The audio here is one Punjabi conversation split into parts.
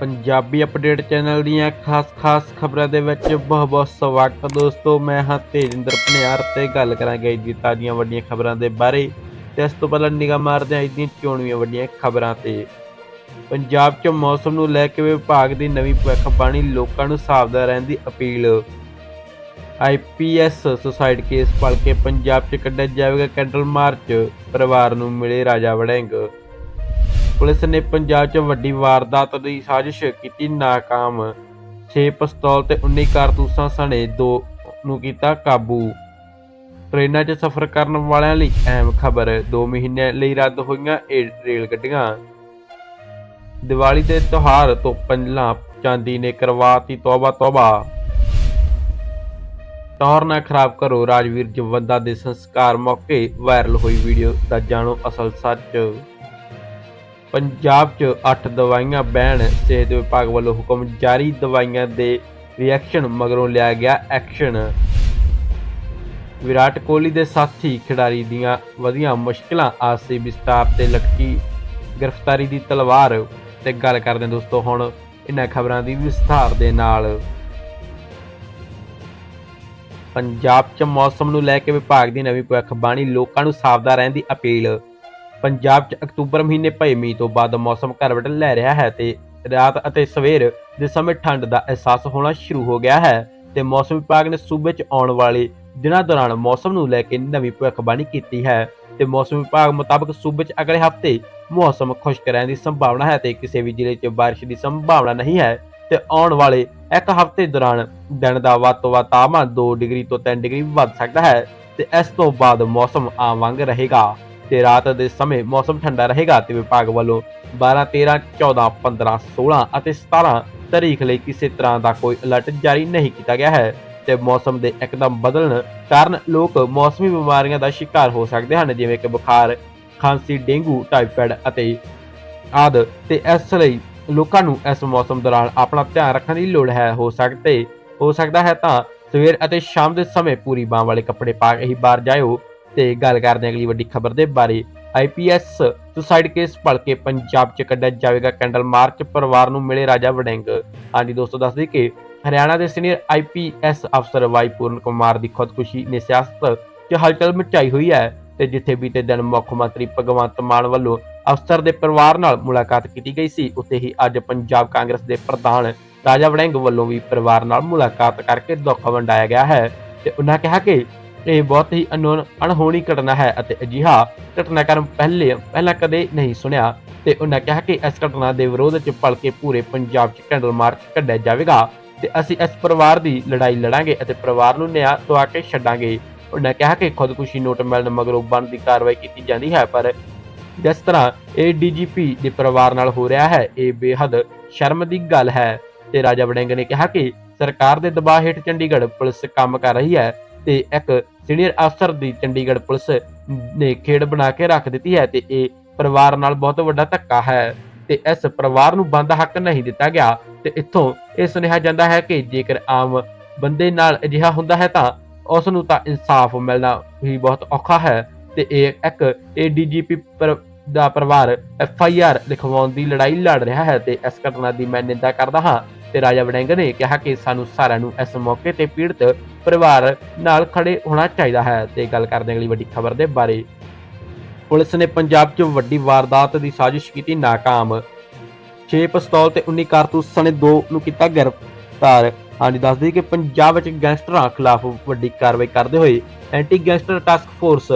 ਪੰਜਾਬੀ ਅਪਡੇਟ ਚੈਨਲ ਦੀਆਂ ਖਾਸ-ਖਾਸ ਖਬਰਾਂ ਦੇ ਵਿੱਚ ਬਹੁਤ-ਬਹੁਤ ਸਵਾਗਤ ਦੋਸਤੋ। ਮੈਂ ਹਾਂ ਤੇਜਿੰਦਰ ਪਨਿਆਰ ਤੇ ਗੱਲ ਕਰਾਂਗੇ ਅੱਜ ਦੀ ਤਾਜ਼ੀਆਂ ਵੱਡੀਆਂ ਖਬਰਾਂ ਦੇ ਬਾਰੇ। ਤੇ ਇਸ ਤੋਂ ਪਹਿਲਾਂ ਨਿਗਾਹ ਮਾਰਦੇ ਹਾਂ ਅੱਜ ਦੀਆਂ ਚੋਣਵੀਆਂ ਵੱਡੀਆਂ ਖਬਰਾਂ ਤੇ। ਪੰਜਾਬ 'ਚ ਮੌਸਮ ਨੂੰ ਲੈ ਕੇ ਵਿਭਾਗ ਦੀ ਨਵੀਂ ਭਵਿੱਖਬਾਣੀ ਲੋਕਾਂ ਨੂੰ ਸਾਵਧਾਨ ਰਹਿਣ ਦੀ ਅਪੀਲ। ਆਈਪੀਐਸ ਸੁਸਾਇਡ ਕੇਸ ਪਲ ਕੇ ਪੰਜਾਬ 'ਚ ਕੱਢਿਆ ਜਾਵੇਗਾ ਕੈਂਡਲ ਮਾਰਚ। ਪਰਿਵਾਰ ਨੂੰ ਮਿਲੇ ਰਾਜਾ ਵੜਿੰਗ। ਪੁਲਿਸ ਨੇ ਪੰਜਾਬ 'ਚ ਵੱਡੀ ਵਾਰਦਾਤ ਦੀ ਸਾਜ਼ਿਸ਼ ਕੀਤੀ, ਨਾਕਾਮ। 6 ਪਿਸਤੌਲ ਤੇ 19 ਕਾਰਤੂਸਾਂ ਸਣੇ ਦੋ ਨੂੰ ਕੀਤਾ ਕਾਬੂ। ਟ੍ਰੇਨਾਂ 'ਚ ਸਫ਼ਰ ਕਰਨ ਵਾਲਿਆਂ ਲਈ ਅਹਿਮ ਖਬਰ 2 ਮਹੀਨਿਆਂ ਲਈ ਰੱਦ ਹੋਈਆਂ ਰੇਲ ਗੱਡੀਆਂ। ਦੀਵਾਲੀ ਦੇ ਤਿਉਹਾਰ ਤੋਂ ਪਹਿਲਾਂ ਚਾਂਦੀ ਨੇ ਕਰਵਾਤੀ ਤੌਬਾ ਤੌਬਾ। ਟੌਰ ਨਾ ਖਰਾਬ ਕਰੋ, ਰਾਜਵੀਰ ਜਵੰਦਾ ਦੇ ਸੰਸਕਾਰ ਮੌਕੇ ਵਾਇਰਲ ਹੋਈ ਵੀਡੀਓ ਦਾ ਜਾਣੋ ਅਸਲ ਸੱਚ। ਪੰਜਾਬ 'ਚ 8 ਦਵਾਈਆਂ ਬੈਨ ਸਿਹਤ ਵਿਭਾਗ ਵੱਲੋਂ ਹੁਕਮ ਜਾਰੀ, ਦਵਾਈਆਂ ਦੇ ਰਿਐਕਸ਼ਨ ਮਗਰੋਂ ਲਿਆ ਗਿਆ ਐਕਸ਼ਨ ਵਿਰਾਟ ਕੋਹਲੀ ਦੇ ਸਾਥੀ ਖਿਡਾਰੀ ਦੀਆਂ ਵਧੀਆਂ ਮੁਸ਼ਕਲਾਂ ਆਸੀ ਵਿਸਤਾਰ ਤੇ ਲਟਕੀ ਗ੍ਰਿਫਤਾਰੀ ਦੀ ਤਲਵਾਰ ਤੇ ਗੱਲ ਕਰਦੇ ਹਾਂ ਦੋਸਤੋ, ਹੁਣ ਇਹਨਾਂ ਖਬਰਾਂ ਦੀ ਵਿਸਥਾਰ ਦੇ ਨਾਲ। ਪੰਜਾਬ 'ਚ ਮੌਸਮ ਨੂੰ ਲੈ ਕੇ ਵਿਭਾਗ ਦੀ ਨਵੀਂ ਭਵਿੱਖਬਾਣੀ ਲੋਕਾਂ ਨੂੰ ਸਾਵਧਾਨ ਰਹਿਣ ਦੀ ਅਪੀਲ। ਪੰਜਾਬ 'ਚ ਅਕਤੂਬਰ ਮਹੀਨੇ ਪਏ ਮੀਂਹ ਤੋਂ ਬਾਅਦ ਮੌਸਮ ਕਰਵਟ ਲੈ ਰਿਹਾ ਹੈ ਤੇ ਰਾਤ ਅਤੇ ਸਵੇਰ ਦੇ ਸਮੇਂ ਠੰਡ ਦਾ ਅਹਿਸਾਸ ਹੋਣਾ ਸ਼ੁਰੂ ਹੋ ਗਿਆ ਹੈ ਤੇ ਮੌਸਮ ਵਿਭਾਗ ਨੇ ਸੂਬੇ 'ਚ ਆਉਣ ਵਾਲੇ ਦਿਨਾਂ ਦੌਰਾਨ ਮੌਸਮ ਨੂੰ ਲੈ ਕੇ ਨਵੀਂ ਭਵਿੱਖਬਾਣੀ ਕੀਤੀ ਹੈ ਤੇ ਮੌਸਮ ਵਿਭਾਗ ਮੁਤਾਬਕ ਸੂਬੇ 'ਚ ਅਗਲੇ ਹਫ਼ਤੇ ਮੌਸਮ ਖੁਸ਼ਕ ਰਹਿਣ ਦੀ ਸੰਭਾਵਨਾ ਹੈ ਤੇ ਕਿਸੇ ਵੀ ਜ਼ਿਲ੍ਹੇ 'ਚ ਬਾਰਿਸ਼ ਦੀ ਸੰਭਾਵਨਾ ਨਹੀਂ ਹੈ ਤੇ ਆਉਣ ਵਾਲੇ ਇੱਕ ਹਫ਼ਤੇ ਦੌਰਾਨ ਦਿਨ ਦਾ ਵੱਧ ਤੋਂ ਵੱਧ ਤਾਪਮਾਨ 2 ਡਿਗਰੀ ਤੋਂ 3 ਡਿਗਰੀ ਵੱਧ ਸਕਦਾ ਹੈ ਤੇ ਇਸ ਤੋਂ ਬਾਅਦ ਮੌਸਮ ਆਮ ਵਾਂਗ ਰਹੇਗਾ। ਤੇ ਰਾਤ ਦੇ ਸਮੇਂ ਮੌਸਮ ਠੰਡਾ ਰਹੇਗਾ ਤੇ ਵਿਭਾਗ ਵੱਲੋਂ 12 13 14 15 16 ਅਤੇ 17 ਤਾਰੀਖ ਲਈ ਕਿਸੇ ਤਰ੍ਹਾਂ ਦਾ ਕੋਈ ਅਲਰਟ ਜਾਰੀ ਨਹੀਂ ਕੀਤਾ ਗਿਆ ਹੈ ਤੇ ਮੌਸਮ ਦੇ ਇੱਕਦਮ ਬਦਲਣ ਕਾਰਨ ਲੋਕ ਮੌਸਮੀ ਬਿਮਾਰੀਆਂ ਦਾ ਸ਼ਿਕਾਰ ਹੋ ਸਕਦੇ ਹਨ, ਜਿਵੇਂ ਕਿ ਬੁਖਾਰ, ਖਾਂਸੀ, ਡੇਂਗੂ, ਟਾਈਫਾਇਡ ਅਤੇ ਆਦਿ ਤੇ ਇਸ ਲਈ ਲੋਕਾਂ ਨੂੰ ਇਸ ਮੌਸਮ ਦੌਰਾਨ ਆਪਣਾ ਧਿਆਨ ਰੱਖਣ ਦੀ ਲੋੜ ਹੈ। ਹੋ ਸਕਦੇ ਹੋ ਸਕਦਾ ਹੈ ਤਾਂ ਸਵੇਰ ਅਤੇ ਸ਼ਾਮ ਦੇ ਸਮੇਂ ਪੂਰੀ ਬਾਹ ਵਾਲੇ ਕੱਪੜੇ ਪਾ ਕੇ ਹੀ ਬਾਹਰ ਜਾਇਓ। ਤੇ ਗੱਲ ਕਰਦੇ ਹਾਂ ਅਗਲੀ ਵੱਡੀ ਖਬਰ ਦੇ ਬਾਰੇ। ਆਈਪੀਐਸ ਸੁਸਾਈਡ ਕੇਸ ਭਲ ਕੇ ਪੰਜਾਬ 'ਚ ਕੱਢਿਆ ਜਾਵੇਗਾ ਕੈਂਡਲ, ਮਾਰਚ ਪਰਿਵਾਰ ਨੂੰ ਮਿਲੇ ਰਾਜਾ ਵੜਿੰਗ। ਹਾਂਜੀ ਦੋਸਤੋ, ਦੱਸ ਦਈਏ ਕਿ ਹਰਿਆਣਾ ਦੇ ਸੀਨੀਅਰ ਆਈਪੀਐਸ ਅਫਸਰ ਵਾਈ ਪੂਰਨ ਕੁਮਾਰ ਦੀ ਖੁਦਕੁਸ਼ੀ ਨੇ ਸਿਆਸਤ 'ਚ ਹਲਚਲ ਮਚਾਈ ਹੋਈ ਹੈ ਤੇ ਜਿੱਥੇ ਬੀਤੇ ਦਿਨ ਮੁੱਖ ਮੰਤਰੀ ਭਗਵੰਤ ਮਾਨ ਵੱਲੋਂ ਅਫਸਰ ਦੇ ਪਰਿਵਾਰ ਨਾਲ ਮੁਲਾਕਾਤ ਕੀਤੀ ਗਈ ਸੀ, ਉੱਥੇ ਹੀ ਅੱਜ ਪੰਜਾਬ ਕਾਂਗਰਸ ਦੇ ਪ੍ਰਧਾਨ ਰਾਜਾ ਵੜਿੰਗ ਵੱਲੋਂ ਵੀ ਪਰਿਵਾਰ ਨਾਲ ਮੁਲਾਕਾਤ ਕਰਕੇ ਦੁੱਖ ਵੰਡਾਇਆ ਗਿਆ ਹੈ ਤੇ ਉਹਨਾਂ ਕਿਹਾ ਕਿ ਇਹ ਬਹੁਤ ਹੀ ਅਨੋਨ, ਅਣਹੋਣੀ ਘਟਨਾ ਹੈ ਅਤੇ ਅਜਿਹਾ ਘਟਨਾਕ੍ਰਮ ਪਹਿਲੇ, ਪਹਿਲਾਂ ਕਦੇ ਨਹੀਂ ਸੁਣਿਆ ਤੇ ਉਹਨਾਂ ਕਿਹਾ ਕਿ ਇਸ ਘਟਨਾ ਦੇ ਵਿਰੋਧ 'ਚ ਭਲ ਪੂਰੇ ਪੰਜਾਬ 'ਚ ਕੈਂਡਲ ਮਾਰਚ ਕੱਢਿਆ ਜਾਵੇਗਾ ਤੇ ਅਸੀਂ ਇਸ ਪਰਿਵਾਰ ਦੀ ਲੜਾਈ ਲੜਾਂਗੇ ਅਤੇ ਪਰਿਵਾਰ ਨੂੰ ਨਿਆਂ ਦਵਾ ਕੇ ਛੱਡਾਂਗੇ। ਉਹਨਾਂ ਕਿਹਾ ਕਿ ਖੁਦਕੁਸ਼ੀ ਨੋਟ ਮਿਲਣ ਮਗਰੋਂ ਬਣਦੀ ਕਾਰਵਾਈ ਕੀਤੀ ਜਾਂਦੀ ਹੈ, ਪਰ ਜਿਸ ਤਰ੍ਹਾਂ ਇਹ ਡੀਜੀਪੀ ਦੇ ਪਰਿਵਾਰ ਨਾਲ ਹੋ ਰਿਹਾ ਹੈ, ਇਹ ਬੇਹੱਦ ਸ਼ਰਮ ਦੀ ਗੱਲ ਹੈ ਤੇ ਰਾਜਾ ਵੜਿੰਗ ਨੇ ਕਿਹਾ ਕਿ ਸਰਕਾਰ ਦੇ ਦਬਾਅ ਹੇਠ ਚੰਡੀਗੜ੍ਹ ਪੁਲਿਸ ਕੰਮ ਕਰ ਰਹੀ ਹੈ ਤੇ ਇੱਕ ਸੀਨੀਅਰ ਅਫਸਰ ਦੀ ਚੰਡੀਗੜ੍ਹ ਪੁਲਿਸ ਨੇ ਖੇਡ ਬਣਾ ਕੇ ਰੱਖ ਦਿੱਤੀ ਹੈ ਤੇ ਇਹ ਪਰਿਵਾਰ ਨਾਲ ਬਹੁਤ ਵੱਡਾ ਧੱਕਾ ਹੈ ਤੇ ਇਸ ਪਰਿਵਾਰ ਨੂੰ ਬੰਦ ਹੱਕ ਨਹੀਂ ਦਿੱਤਾ ਗਿਆ ਤੇ ਇੱਥੋਂ ਇਹ ਸੁਨੇਹਾ ਜਾਂਦਾ ਹੈ ਕਿ ਜੇਕਰ ਆਮ ਬੰਦੇ ਨਾਲ ਅਜਿਹਾ ਹੁੰਦਾ ਹੈ ਤਾਂ ਉਸ ਨੂੰ ਤਾਂ ਇਨਸਾਫ ਮਿਲਣਾ ਹੀ ਬਹੁਤ ਔਖਾ ਹੈ ਤੇ ਇਹ ਇੱਕ ਏਡੀਜੀਪੀ ਦਾ ਪਰਿਵਾਰ ਐਫ ਆਈ ਆਰ ਲਿਖਵਾਉਣ ਦੀ ਲੜਾਈ ਲੜ ਰਿਹਾ ਹੈ ਤੇ ਇਸ ਘਟਨਾ ਦੀ ਮੈਂ ਨਿੰਦਾ ਕਰਦਾ ਹਾਂ। ਤੇ ਰਾਜਾ ਵੜਿੰਗ ਨੇ ਕਿਹਾ ਕਿ ਸਾਨੂੰ ਸਾਰਿਆਂ ਨੂੰ ਇਸ ਮੌਕੇ ਤੇ ਪੀੜਤ ਪਰਿਵਾਰ ਨਾਲ ਖੜੇ ਹੋਣਾ ਚਾਹੀਦਾ ਹੈ ਤੇ ਗੱਲ ਕਰਦੇ ਅਗਲੀ ਵੱਡੀ ਖਬਰ ਦੇ ਬਾਰੇ। ਪੁਲਿਸ ਨੇ ਪੰਜਾਬ 'ਚ ਵੱਡੀ ਵਾਰਦਾਤ ਦੀ ਸਾਜ਼ਿਸ਼ ਕੀਤੀ ਨਾਕਾਮ। 6 ਪਿਸਤੌਲ ਤੇ 19 ਕਾਰਤੂਸ ਸਣੇ ਦੋ ਨੂੰ ਕੀਤਾ ਗ੍ਰਿਫਤਾਰ। ਹਾਂਜੀ, ਦੱਸ ਦਈਏ ਕਿ ਪੰਜਾਬ ਵਿੱਚ ਗੈਂਗਸਟਰਾਂ ਖਿਲਾਫ ਵੱਡੀ ਕਾਰਵਾਈ ਕਰਦੇ ਹੋਏ anti gangster task force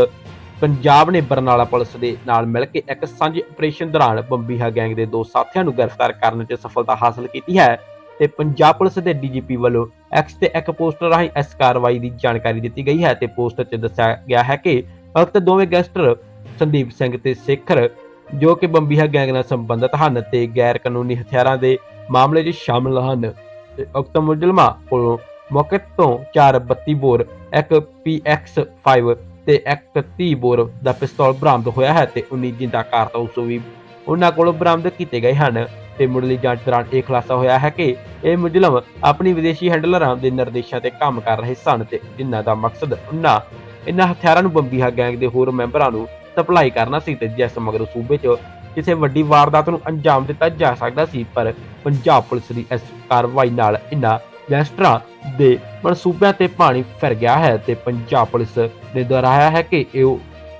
Punjab ਨੇ ਬਰਨਾਲਾ ਪੁਲਿਸ ਦੇ ਨਾਲ ਮਿਲ ਕੇ ਇੱਕ ਸਾਂਝੇ ਆਪਰੇਸ਼ਨ ਦੌਰਾਨ ਬੰਬੀਹਾ ਗੈਂਗ ਦੇ ਦੋ ਸਾਥੀਆਂ ਨੂੰ ਗ੍ਰਿਫਤਾਰ ਕਰਨ 'ਚ ਸਫਲਤਾ ਹਾਸਲ ਕੀਤੀ ਹੈ। ਤੇ ਪੰਜਾਬ ਪੁਲਿਸ ਦੇ ਡੀਜੀਪੀ ਵੱਲੋਂ ਐਕਸ ਤੇ ਇੱਕ ਪੋਸਟਰ ਰਾਹੀਂ ਇਸ ਕਾਰਵਾਈ ਦੀ ਜਾਣਕਾਰੀ ਦਿੱਤੀ ਗਈ ਹੈ ਤੇ ਪੋਸਟਰ 'ਚ ਦੱਸਿਆ ਗਿਆ ਹੈ ਕਿ ਉਕਤ ਦੋਵੇਂ ਗੈਂਗਸਟਰ ਸੰਦੀਪ ਸਿੰਘ ਤੇ ਸੇਖਰ, ਜੋ ਕਿ ਬੰਬੀਹਾ ਗੈਂਗ ਨਾਲ ਸੰਬੰਧਿਤ ਹਨ ਤੇ ਗੈਰ ਕਾਨੂੰਨੀ ਹਥਿਆਰਾਂ ਦੇ ਮਾਮਲੇ 'ਚ ਸ਼ਾਮਲ ਹਨ। ਤੇ ਉਕਤ ਮੁਲਜ਼ਮਾਂ ਕੋਲੋਂ ਮੌਕੇ ਤੋਂ 432 ਬੋਰ, ਇੱਕ PX5 ਤੇ ਇੱਕ 30 ਬੋਰ ਦਾ ਪਿਸਤੌਲ ਬਰਾਮਦ ਹੋਇਆ ਹੈ ਤੇ 19 ਜਿੰਦਾ ਕਾਰਤੂਸ ਵੀ ਉਹਨਾਂ ਕੋਲੋਂ ਬਰਾਮਦ ਕੀਤੇ ਗਏ ਹਨ। ਤੇ ਮੁੱਢਲੀ ਜਾਂਚ ਦੌਰਾਨ ਇਹ ਖੁਲਾਸਾ ਹੋਇਆ ਹੈ ਕਿ ਇਹ ਮੁਜਰਮ ਆਪਣੀ ਵਿਦੇਸ਼ੀ ਹੈਂਡਲਰਾਂ ਦੇ ਨਿਰਦੇਸ਼ਾਂ ਤੇ ਕੰਮ ਕਰ ਰਹੇ ਸਨ ਤੇ ਜਿਨ੍ਹਾਂ ਦਾ ਮਕਸਦ ਉਹਨਾਂ ਇਹਨਾਂ ਹਥਿਆਰਾਂ ਨੂੰ ਬੰਬੀਹਾ ਗੈਂਗ ਦੇ ਹੋਰ ਮੈਂਬਰਾਂ ਨੂੰ ਸਪਲਾਈ ਕਰਨਾ ਸੀ ਤੇ ਜਿਸ ਮਗਰੋਂ ਸੂਬੇ 'ਚ ਕਿਸੇ ਵੱਡੀ ਵਾਰਦਾਤ ਨੂੰ ਅੰਜਾਮ ਦਿੱਤਾ ਜਾ ਸਕਦਾ ਸੀ, ਪਰ ਪੰਜਾਬ ਪੁਲਿਸ ਦੀ ਇਸ ਕਾਰਵਾਈ ਨਾਲ ਇਹਨਾਂ ਗੈਂਗਸਟਰਾਂ ਦੇ ਮਨਸੂਬਿਆਂ ਤੇ ਪਾਣੀ ਫਿਰ ਗਿਆ ਹੈ ਤੇ ਪੰਜਾਬ ਪੁਲਿਸ ਨੇ ਦੁਹਰਾਇਆ ਹੈ ਕਿ ਇਹ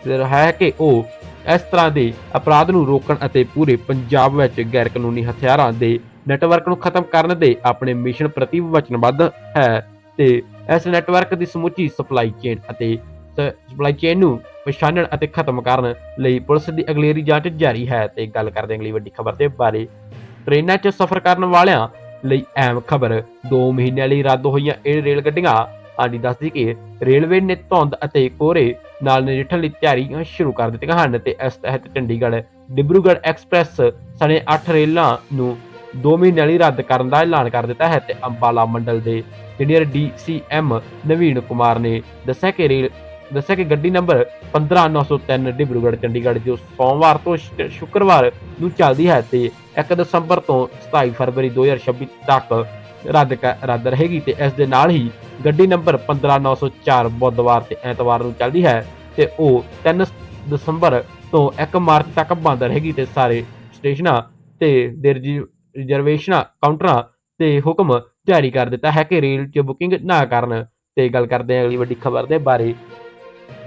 ਦੁਹਰਾਇਆ ਹੈ ਕਿ ਉਹ ਇਸ ਤਰ੍ਹਾਂ ਦੇ ਅਪਰਾਧ ਨੂੰ ਰੋਕਣ ਅਤੇ ਪੂਰੇ ਪੰਜਾਬ ਵਿੱਚ ਗੈਰ ਕਾਨੂੰਨੀ ਹਥਿਆਰਾਂ ਦੇ ਨੈਟਵਰਕ ਨੂੰ ਖਤਮ ਕਰਨ ਦੇ ਆਪਣੇ ਮਿਸ਼ਨ ਪ੍ਰਤੀ ਵਚਨਬੱਧ ਹੈ ਤੇ ਇਸ ਨੈਟਵਰਕ ਦੀ ਸਮੁੱਚੀ ਸਪਲਾਈ ਚੇਨ ਅਤੇ ਸਪਲਾਈ ਚੇਨ ਨੂੰ ਪਛਾਣਨ ਅਤੇ ਖਤਮ ਕਰਨ ਲਈ ਪੁਲਿਸ ਦੀ ਅਗਲੇਰੀ ਜਾਂਚ ਜਾਰੀ ਹੈ ਤੇ ਗੱਲ ਕਰਦੇ ਅਗਲੀ ਵੱਡੀ ਖਬਰ ਦੇ ਬਾਰੇ। ਟ੍ਰੇਨਾਂ 'ਚ ਸਫ਼ਰ ਕਰਨ ਵਾਲਿਆਂ ਲਈ ਅਹਿਮ ਖਬਰ। 2 ਮਹੀਨਿਆਂ ਲਈ ਰੱਦ ਹੋਈਆਂ ਇਹ ਰੇਲ ਗੱਡੀਆਂ ਆਂਦੀ ਦੱਸਦੀ ਕਿ ਰੇਲਵੇ ਨੇ ਧੁੰਦ ਅਤੇ ਕੋਹਰੇ ਨਾਲ ਨਜਿੱਠਣ ਲਈ ਤਿਆਰੀਆਂ ਸ਼ੁਰੂ ਕਰ ਦਿੱਤੀਆਂ ਹਨ ਤੇ ਇਸ ਤਹਿਤ ਚੰਡੀਗੜ੍ਹ, ਡਿਬਰੂਗੜ੍ਹ ਐਕਸਪ੍ਰੈਸ ਸਣੇ 8 ਰੇਲਾਂ ਨੂੰ 2 ਮਹੀਨਿਆਂ ਲਈ ਰੱਦ ਕਰਨ ਦਾ ਐਲਾਨ ਕਰ ਦਿੱਤਾ ਹੈ ਤੇ ਅੰਬਾਲਾ ਮੰਡਲ ਦੇ ਸੀਨੀਅਰ ਡੀਸੀਐਮ ਨਵੀਨ ਕੁਮਾਰ ਨੇ ਦੱਸਿਆ ਕਿ ਰੇਲ, ਦੱਸਿਆ ਕਿ ਗੱਡੀ ਨੰਬਰ 15903 ਡਿਬਰੂਗੜ੍ਹ ਚੰਡੀਗੜ੍ਹ, ਜੋ ਸੋਮਵਾਰ ਤੋਂ ਸ਼ੁ- ਸ਼ੁੱਕਰਵਾਰ ਨੂੰ ਚੱਲਦੀ ਹੈ ਤੇ 1 ਦਸੰਬਰ ਤੋਂ 27 ਫਰਵਰੀ 2026 ਤੱਕ ਰੱਦ ਰੱਦ ਰਹੇਗੀ ਤੇ ਇਸ ਦੇ ਨਾਲ ਹੀ ਗੱਡੀ ਨੰਬਰ 15904 ਬੁੱਧਵਾਰ ਤੇ ਐਤਵਾਰ ਨੂੰ ਚੱਲਦੀ ਹੈ ਤੇ ਉਹ 3 ਦਸੰਬਰ ਤੋਂ 1 ਮਾਰਚ ਤੱਕ ਬੰਦ ਰਹੇਗੀ ਤੇ ਸਾਰੇ ਸਟੇਸ਼ਨਾਂ ਤੇ ਰਿਜ਼ਰਵੇਸ਼ਨਾਂ, ਕਾਊਂਟਰਾਂ ਤੇ ਹੁਕਮ ਜਾਰੀ ਕਰ ਦਿੱਤਾ ਹੈ ਕਿ ਰੇਲ 'ਚ ਬੁਕਿੰਗ ਨਾ ਕਰਨ ਤੇ ਗੱਲ ਕਰਦੇ ਹਾਂ ਅਗਲੀ ਵੱਡੀ ਖਬਰ ਦੇ ਬਾਰੇ।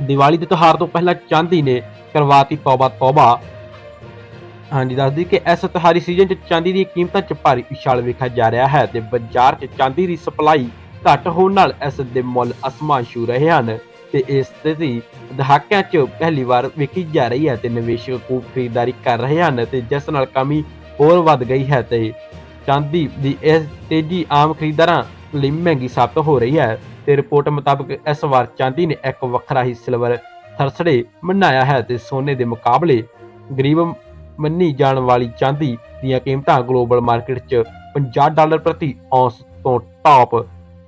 ਦੀਵਾਲੀ ਦੇ ਤਿਉਹਾਰ ਤੋਂ ਪਹਿਲਾਂ ਚਾਂਦੀ ਨੇ ਕਰਵਾਤੀ ਤੌਬਾ ਤੌਬਾ। ਹਾਂਜੀ ਦੱਸਦੀ ਕਿ ਇਸ ਤਿਉਹਾਰੀ ਸੀਜ਼ਨ 'ਚ ਚਾਂਦੀ ਦੀਆਂ ਕੀਮਤਾਂ 'ਚ ਭਾਰੀ ਉਛਾਲ ਵੇਖਿਆ ਜਾ ਰਿਹਾ ਹੈ ਤੇ ਬਾਜ਼ਾਰ 'ਚ ਚਾਂਦੀ ਦੀ ਸਪਲਾਈ ਘੱਟ ਹੋਣ ਨਾਲ ਇਸ ਦੇ ਮੁੱਲ ਅਸਮਾਨ ਛੂ ਰਹੇ ਹਨ ਤੇ ਇਹ ਸਥਿਤੀ ਦਹਾਕਿਆਂ 'ਚ ਪਹਿਲੀ ਵਾਰ ਵੇਖੀ ਜਾ ਰਹੀ ਹੈ ਤੇ ਨਿਵੇਸ਼ਕ ਖੂਬ ਖਰੀਦਦਾਰੀ ਕਰ ਰਹੇ ਹਨ ਤੇ ਜਿਸ ਨਾਲ ਕਮੀ ਹੋਰ ਵੱਧ ਗਈ ਹੈ ਤੇ ਚਾਂਦੀ ਦੀ ਇਸ ਤੇਜ਼ੀ ਆਮ ਖਰੀਦਦਾਰਾਂ ਲਈ ਮਹਿੰਗੀ ਸਾਬਤ ਹੋ ਰਹੀ ਹੈ ਤੇ ਰਿਪੋਰਟ ਮੁਤਾਬਕ ਇਸ ਵਾਰ ਚਾਂਦੀ ਨੇ ਇੱਕ ਵੱਖਰਾ ਹੀ ਸਿਲਵਰ ਥਰਸੜੇ ਮਨਾਇਆ ਹੈ ਤੇ ਸੋਨੇ ਦੇ ਮੁਕਾਬਲੇ ਗਰੀਬ ਮੰਨੀ ਜਾਣ ਵਾਲੀ ਚਾਂਦੀ ਦੀਆਂ ਕੀਮਤਾਂ ਗਲੋਬਲ ਮਾਰਕੀਟ 'ਚ 50 ਡਾਲਰ ਪ੍ਰਤੀ ਔਂਸ ਤੋਂ ਟਾਪ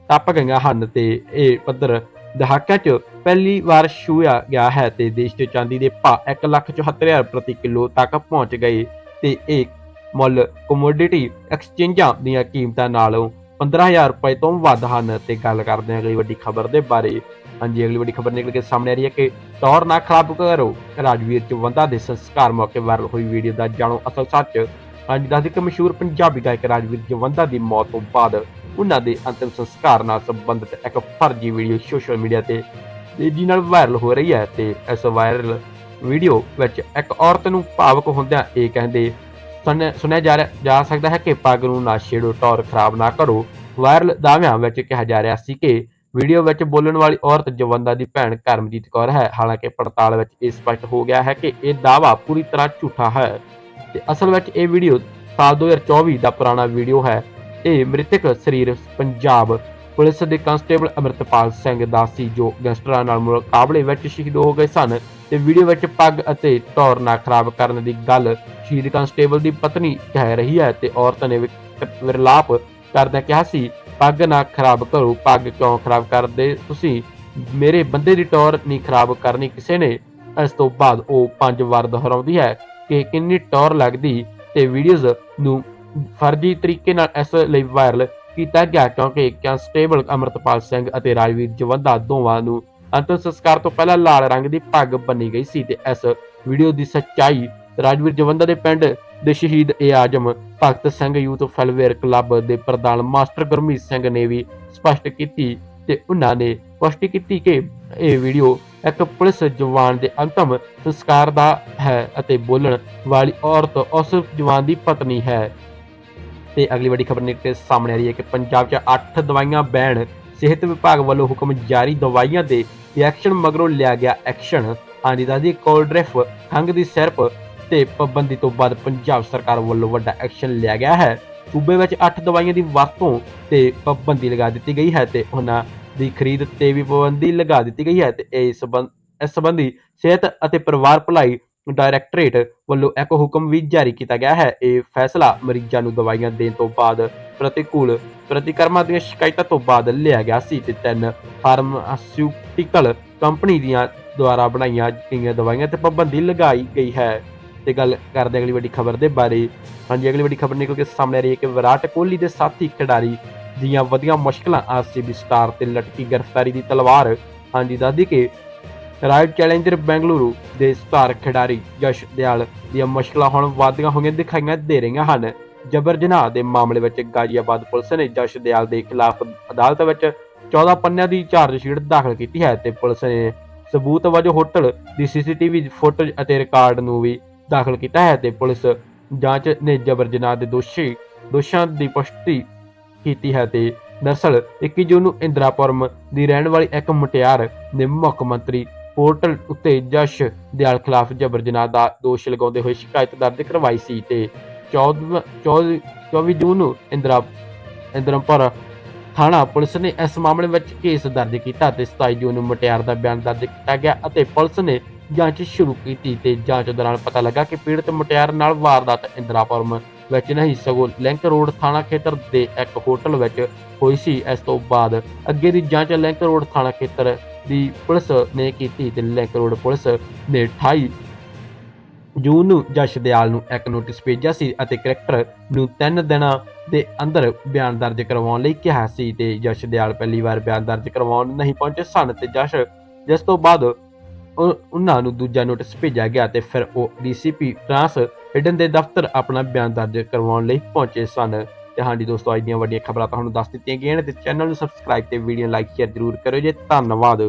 ਟੱਪ ਗਈਆਂ ਹਨ ਤੇ ਇਹ ਪੱਧਰ ਦਹਾਕਿਆਂ 'ਚ ਪਹਿਲੀ ਵਾਰ ਛੂਇਆ ਗਿਆ ਹੈ ਤੇ ਦੇਸ਼ 'ਚ ਚਾਂਦੀ ਦੇ ਭਾਅ 1,74,000 ਪ੍ਰਤੀ ਕਿਲੋ ਤੱਕ ਪਹੁੰਚ ਗਏ ਤੇ ਇਹ ਮੁੱਲ ਕਮੋਡਿਟੀ ਐਕਸਚੇਂਜਾਂ ਦੀਆਂ ਕੀਮਤਾਂ ਨਾਲੋਂ 15000 ਰੁਪਏ ਤੋਂ ਵੱਧ ਹਨ ਤੇ ਗੱਲ ਕਰਦੇ ਹਾਂ ਅਗਲੀ ਵੱਡੀ ਖਬਰ ਦੇ ਬਾਰੇ। ਹਾਂਜੀ ਅਗਲੀ ਵੱਡੀ ਖਬਰ ਨਿਕਲ ਕੇ ਸਾਹਮਣੇ ਆ ਰਹੀ ਹੈ ਕਿ ਤੌਰ ਨਾ ਖਰਾਬ ਕਰੋ। ਰਾਜਵੀਰ ਚਵੰਦਾ ਦੇ ਸੰਸਕਾਰ ਮੌਕੇ ਵਾਇਰਲ ਹੋਈ ਵੀਡੀਓ ਦਾ ਜਾਣੋ ਅਸਲ ਸੱਚ। ਹਾਂਜੀ ਦੱਸਦੇ ਕਿ ਮਸ਼ਹੂਰ ਪੰਜਾਬੀ ਗਾਇਕ ਰਾਜਵੀਰ ਜਵੰਦਾ ਦੀ ਮੌਤ ਤੋਂ ਬਾਅਦ ਉਹਨਾਂ ਦੇ ਅੰਤਿਮ ਸੰਸਕਾਰ ਨਾਲ ਸੰਬੰਧਿਤ ਇੱਕ ਫਰਜ਼ੀ ਵੀਡੀਓ ਸੋਸ਼ਲ ਮੀਡੀਆ ਤੇ ਤੇਜ਼ੀ ਨਾਲ ਵਾਇਰਲ ਹੋ ਰਹੀ ਹੈ ਤੇ ਇਸ ਵਾਇਰਲ ਵੀਡੀਓ ਵਿੱਚ ਇੱਕ ਔਰਤ ਨੂੰ ਭਾਵਕ ਹੁੰਦਿਆਂ ਇਹ ਕਹਿੰਦੇ ਸੁਣ- ਸੁਣਿਆ ਜਾ ਰਿਹਾ, ਜਾ ਸਕਦਾ ਹੈ ਕਿ ਪੱਗ ਨੂੰ ਨਾ ਛੇੜੋ, ਟੌਰ ਖਰਾਬ ਨਾ ਕਰੋ। ਵਾਇਰਲ ਦਾਅਵਿਆਂ ਵਿੱਚ ਕਿਹਾ ਜਾ ਰਿਹਾ ਸੀ ਕਿ ਵੀਡੀਓ ਵਿੱਚ ਬੋਲਣ ਵਾਲੀ ਔਰਤ ਜਵੰਦਾ ਦੀ ਭੈਣ ਕਰਮਜੀਤ ਕੌਰ ਹੈ। ਹਾਲਾਂਕਿ ਪੜਤਾਲ ਵਿੱਚ ਇਹ ਸਪਸ਼ਟ ਹੋ ਗਿਆ ਹੈ ਕਿ ਇਹ ਦਾਅਵਾ ਪੂਰੀ ਤਰ੍ਹਾਂ ਝੂਠਾ ਹੈ ਤੇ ਅਸਲ ਵਿੱਚ ਇਹ ਵੀਡੀਓ ਸਾਲ 2024 ਦਾ ਪੁਰਾਣਾ ਵੀਡੀਓ ਹੈ। ਇਹ ਮ੍ਰਿਤਕ ਸਰੀਰ ਪੰਜਾਬ ਪੁਲਿਸ ਦੇ ਕਾਂਸਟੇਬਲ ਅਮਰਤਪਾਲ ਸਿੰਘ ਦਾ ਸੀ, ਜੋ ਗੈਂਗਸਟਰਾਂ ਨਾਲ ਮੁਕਾਬਲੇ ਵਿੱਚ ਸ਼ਹੀਦ ਹੋ ਗਏ ਸਨ ਤੇ ਵੀਡੀਓ ਵਿੱਚ ਪੱਗ ਅਤੇ ਟੌਰ ਨਾ ਖਰਾਬ ਕਰਨ ਦੀ ਗੱਲ ਸ਼ਹੀਦ ਕਾਂਸਟੇਬਲ ਦੀ ਪਤਨੀ ਕਹਿ ਰਹੀ ਹੈ ਤੇ ਔਰਤ ਨੇ ਵਿਰਲਾਪ ਕਰਦਿਆਂ ਕਿਹਾ ਸੀ, ਪੱਗ ਨਾ ਖਰਾਬ ਕਰੋ, ਪੱਗ ਕਿਉਂ ਖਰਾਬ ਕਰਦੇ ਤੁਸੀਂ? ਮੇਰੇ ਬੰਦੇ ਦੀ ਟੌਰ ਨਹੀਂ ਖਰਾਬ ਕਰਨੀ ਕਿਸੇ ਨੇ। ਇਸ ਤੋਂ ਬਾਅਦ ਉਹ ਪੰਜ ਵਾਰ ਦੁਹਰਾਉਂਦੀ ਹੈ ਕਿ ਕਿੰਨੀ ਟੌਰ ਲੱਗਦੀ ਤੇ ਵੀਡੀਓਜ਼ ਨੂੰ ਫਰਜ਼ੀ ਤਰੀਕੇ ਨਾਲ ਇਸ ਲਈ ਵਾਇਰਲ ਕੀਤਾ ਗਿਆ ਕਿਉਂਕਿ ਕਾਂਸਟੇਬਲ ਅਮਰਤਪਾਲ ਸਿੰਘ ਅਤੇ ਰਾਜਵੀਰ ਜਵੰਦਾ ਦੋਵਾਂ ਨੂੰ ਅੰਤਿਮ ਸੰਸਕਾਰ ਤੋਂ ਪਹਿਲਾਂ ਲਾਲ ਰੰਗ ਦੀ ਪੱਗ ਬੰਨੀ ਗਈ ਸੀ ਤੇ ਇਸ ਵੀਡੀਓ ਦੀ ਸੱਚਾਈ ਰਾਜਵੀਰ ਜਵੰਦਾ ਦੇ ਪਿੰਡ ਦੇ ਸ਼ਹੀਦ ਏ ਆਜਮ Bhagat Singh youth welfare club ਦੇ ਪ੍ਰਧਾਨ ਮਾਸਟਰ ਗੁਰਮੀਤ ਸਿੰਘ ਨੇ ਵੀ ਸਪਸ਼ਟ ਕੀਤੀ ਤੇ ਉਹਨਾਂ ਨੇ ਪੁਸ਼ਟੀ ਕੀਤੀ ਕਿ ਇਹ ਵੀਡੀਓ ਇੱਕ ਪੁਲਿਸ ਜਵਾਨ ਦੇ ਅੰਤਮ ਸੰਸਕਾਰ ਦਾ ਹੈ ਅਤੇ ਬੋਲਣ ਵਾਲੀ ਔਰਤ ਉਸ ਜਵਾਨ ਦੀ ਪਤਨੀ ਹੈ। ਤੇ ਅਗਲੀ ਵੱਡੀ ਖਬਰ ਨਿਕਲ ਕੇ ਸਾਹਮਣੇ ਆ ਰਹੀ ਹੈ ਕਿ ਪੰਜਾਬ 'ਚ 8 ਦਵਾਈਆਂ ਬੈਨ ਸਿਹਤ ਵਿਭਾਗ ਵੱਲੋਂ ਹੁਕਮ ਜਾਰੀ, ਦਵਾਈਆਂ ਦੇ ਰਿਐਕਸ਼ਨ ਮਗਰੋਂ ਲਿਆ ਗਿਆ ਐਕਸ਼ਨ ਹਾਂਜੀ ਦੱਸਦੀ ਕੋਲਡ੍ਰਿਫ ਖੰਘ ਦੀ ਸਿਰਪ ਤੇ ਪਾਬੰਦੀ ਤੋਂ ਬਾਅਦ ਪੰਜਾਬ ਸਰਕਾਰ ਵੱਲੋਂ ਵੱਡਾ ਐਕਸ਼ਨ ਲਿਆ ਗਿਆ ਹੈ। ਸੂਬੇ ਵਿੱਚ 8 ਦਵਾਈਆਂ ਦੀ ਵਰਤੋਂ ਤੇ ਪਾਬੰਦੀ ਲਗਾ ਦਿੱਤੀ ਗਈ ਹੈ ਤੇ ਉਹਨਾਂ ਦੀ ਖਰੀਦ ਤੇ ਵੀ ਪਾਬੰਦੀ ਲਗਾ ਦਿੱਤੀ ਗਈ ਹੈ ਤੇ ਇਸ ਸੰਬੰਧ ਇਸ ਸੰਬੰਧੀ ਸਿਹਤ ਅਤੇ ਪਰਿਵਾਰ ਭਲਾਈ ਡਾਇਰੈਕਟੋਰੇਟ ਵੱਲੋਂ ਇੱਕ ਹੁਕਮ ਵੀ ਜਾਰੀ ਕੀਤਾ ਗਿਆ ਹੈ। ਇਹ ਫੈਸਲਾ ਮਰੀਜ਼ਾਂ ਨੂੰ ਦਵਾਈਆਂ ਦੇਣ ਤੋਂ ਬਾਅਦ ਪ੍ਰਤੀਕੂਲ ਪ੍ਰਤੀਕਰਮਾਂ ਦੀਆਂ ਸ਼ਿਕਾਇਤਾਂ ਤੋਂ ਬਾਅਦ ਲਿਆ ਗਿਆ ਸੀ ਤੇ ਤਿੰਨ ਫਾਰਮਾਸਿਊਟੀਕਲ ਕੰਪਨੀ ਦੀਆਂ ਦੁਆਰਾ ਬਣਾਈਆਂ ਗਈਆਂ ਦਵਾਈਆਂ ਤੇ ਪਾਬੰਦੀ ਲਗਾਈ ਗਈ ਹੈ। ਤੇ ਗੱਲ ਕਰਦੇ ਅਗਲੀ ਵੱਡੀ ਖਬਰ ਦੇ ਬਾਰੇ। ਹਾਂਜੀ, ਅਗਲੀ ਵੱਡੀ ਖਬਰ ਨਿਕਲ ਕੇ ਸਾਹਮਣੇ ਆ ਰਹੀ ਹੈ ਕਿ ਵਿਰਾਟ ਕੋਹਲੀ ਦੇ ਸਾਥੀ ਖਿਡਾਰੀ ਦੀਆਂ ਵਧੀਆਂ ਮੁਸ਼ਕਲਾਂ ਆਰਸੀਬੀ ਸਟਾਰ ਤੇ ਲਟਕੀ ਗ੍ਰਿਫਤਾਰੀ ਦੀ ਤਲਵਾਰ। ਹਾਂਜੀ, ਦੱਸਦੀ ਕਿ ਰਾਇਲ ਚੈਲੰਜਰ ਬੈਂਗਲੁਰੂ ਦੇ ਸਟਾਰ ਖਿਡਾਰੀ ਯਸ਼ ਦਿਆਲ ਦੀਆਂ ਮੁਸ਼ਕਲਾਂ ਹੁਣ ਵਧਦੀਆਂ ਹੋਈਆਂ ਦਿਖਾਈਆਂ ਦੇ ਰਹੀਆਂ ਹਨ। ਜਬਰ ਜਨਾਹ ਦੇ ਮਾਮਲੇ ਵਿੱਚ ਗਾਜ਼ੀਆਬਾਦ ਪੁਲਿਸ ਨੇ ਯਸ਼ ਦਿਆਲ ਦੇ ਖਿਲਾਫ ਅਦਾਲਤ ਵਿੱਚ 14 ਪੰਨਿਆਂ ਦੀ ਚਾਰਜ ਸ਼ੀਟ ਦਾਖਲ ਕੀਤੀ ਹੈ ਤੇ ਪੁਲਿਸ ਨੇ ਸਬੂਤ ਵਜੋਂ ਹੋਟਲ ਦੀ ਸੀਸੀਟੀਵੀ ਫੁਟੇਜ ਅਤੇ ਰਿਕਾਰਡ ਨੂੰ ਵੀ ਦਾਖਲ ਕੀਤਾ ਹੈ ਤੇ ਪੁਲਿਸ ਜਾਂਚ ਨੇ ਜਬਰ ਜਨਾਹ ਦੇ ਦੋਸ਼ੀ, ਦੋਸ਼ਾਂ ਦੀ ਪੁਸ਼ਟੀ ਕੀਤੀ ਹੈ ਤੇ ਦਰਅਸਲ 21 ਜੂਨ ਨੂੰ ਇੰਦਰਾਪੁਰਮ ਦੀ ਰਹਿਣ ਵਾਲੀ ਇੱਕ ਮੁਟਿਆਰ ਨੇ ਮੁੱਖ ਮੰਤਰੀ ਪੋਰਟਲ ਉੱਤੇ ਜਸ਼ ਦਿਆਲ ਖਿਲਾਫ ਜਬਰ ਜਨਾਹ ਦਾ ਦੋਸ਼ ਲਗਾਉਂਦੇ ਹੋਏ ਸ਼ਿਕਾਇਤ ਦਰਜ ਕਰਵਾਈ ਸੀ ਤੇ 14 24 ਜੂਨ ਨੂੰ ਇੰਦਰਾ ਇੰਦਰਪੁਰ ਥਾਣਾ ਪੁਲਿਸ ਨੇ ਇਸ ਮਾਮਲੇ ਵਿੱਚ ਕੇਸ ਦਰਜ ਕੀਤਾ ਤੇ 27 ਜੂਨ ਨੂੰ ਮੁਟਿਆਰ ਦਾ ਬਿਆਨ ਦਰਜ ਕੀਤਾ ਗਿਆ ਅਤੇ ਪੁਲਿਸ ਨੇ ਜਾਂਚ ਸ਼ੁਰੂ ਕੀਤੀ ਤੇ ਜਾਂਚ ਦੌਰਾਨ ਪਤਾ ਲੱਗਾ ਕਿ ਪੀੜਤ ਮੁਟਿਆਰ ਨਾਲ ਵਾਰਦਾਤ ਇੰਦਰਾਪੁਰਮ ਵਿੱਚ ਨਹੀਂ, ਸਗੋਂ ਲਿੰਕ ਰੋਡ ਥਾਣਾ ਖੇਤਰ ਦੇ ਇੱਕ ਹੋਟਲ ਵਿੱਚ ਹੋਈ ਸੀ। ਇਸ ਤੋਂ ਬਾਅਦ ਅੱਗੇ ਦੀ ਜਾਂਚ ਲਿੰਕ ਰੋਡ ਥਾਣਾ ਖੇਤਰ ਦੀ ਪੁਲਿਸ ਨੇ ਕੀਤੀ ਤੇ ਲਿੰਕ ਪੁਲਿਸ ਨੇ 28 ਜੂਨ ਨੂੰ ਜਸ਼ ਦਿਆਲ ਨੂੰ ਇੱਕ ਨੋਟਿਸ ਭੇਜਿਆ ਸੀ ਅਤੇ ਕਰੈਕਟਰ ਨੂੰ 3 ਦਿਨਾਂ ਦੇ ਅੰਦਰ ਬਿਆਨ ਦਰਜ ਕਰਵਾਉਣ ਲਈ ਕਿਹਾ ਸੀ ਤੇ ਜਸ਼ ਦਿਆਲ ਪਹਿਲੀ ਵਾਰ ਬਿਆਨ ਦਰਜ ਕਰਵਾਉਣ ਨਹੀਂ ਪਹੁੰਚੇ ਸਨ ਤੇ ਜਸ਼, ਜਿਸ ਤੋਂ ਬਾਅਦ ਉਹਨਾਂ ਨੂੰ ਦੂਜਾ ਨੋਟਿਸ ਭੇਜਿਆ ਗਿਆ ਤੇ ਫਿਰ ਉਹ ਡੀਸੀਪੀ ਫਰਾਂਸ ਹਿਡਨ ਦੇ ਦਫ਼ਤਰ ਆਪਣਾ ਬਿਆਨ ਦਰਜ ਕਰਵਾਉਣ ਲਈ ਪਹੁੰਚੇ ਸਨ। ਤੇ ਹਾਂਜੀ ਦੋਸਤੋ, ਅੱਜ ਦੀਆਂ ਵੱਡੀਆਂ ਖਬਰਾਂ ਤੁਹਾਨੂੰ ਦੱਸ ਦਿੱਤੀਆਂ ਗਈਆਂ ਨੇ ਤੇ ਚੈਨਲ ਨੂੰ ਸਬਸਕ੍ਰਾਈਬ ਤੇ ਵੀਡੀਓ ਲਾਈਕ ਸ਼ੇਅਰ ਜ਼ਰੂਰ ਕਰਿਓ ਜੇ। ਧੰਨਵਾਦ।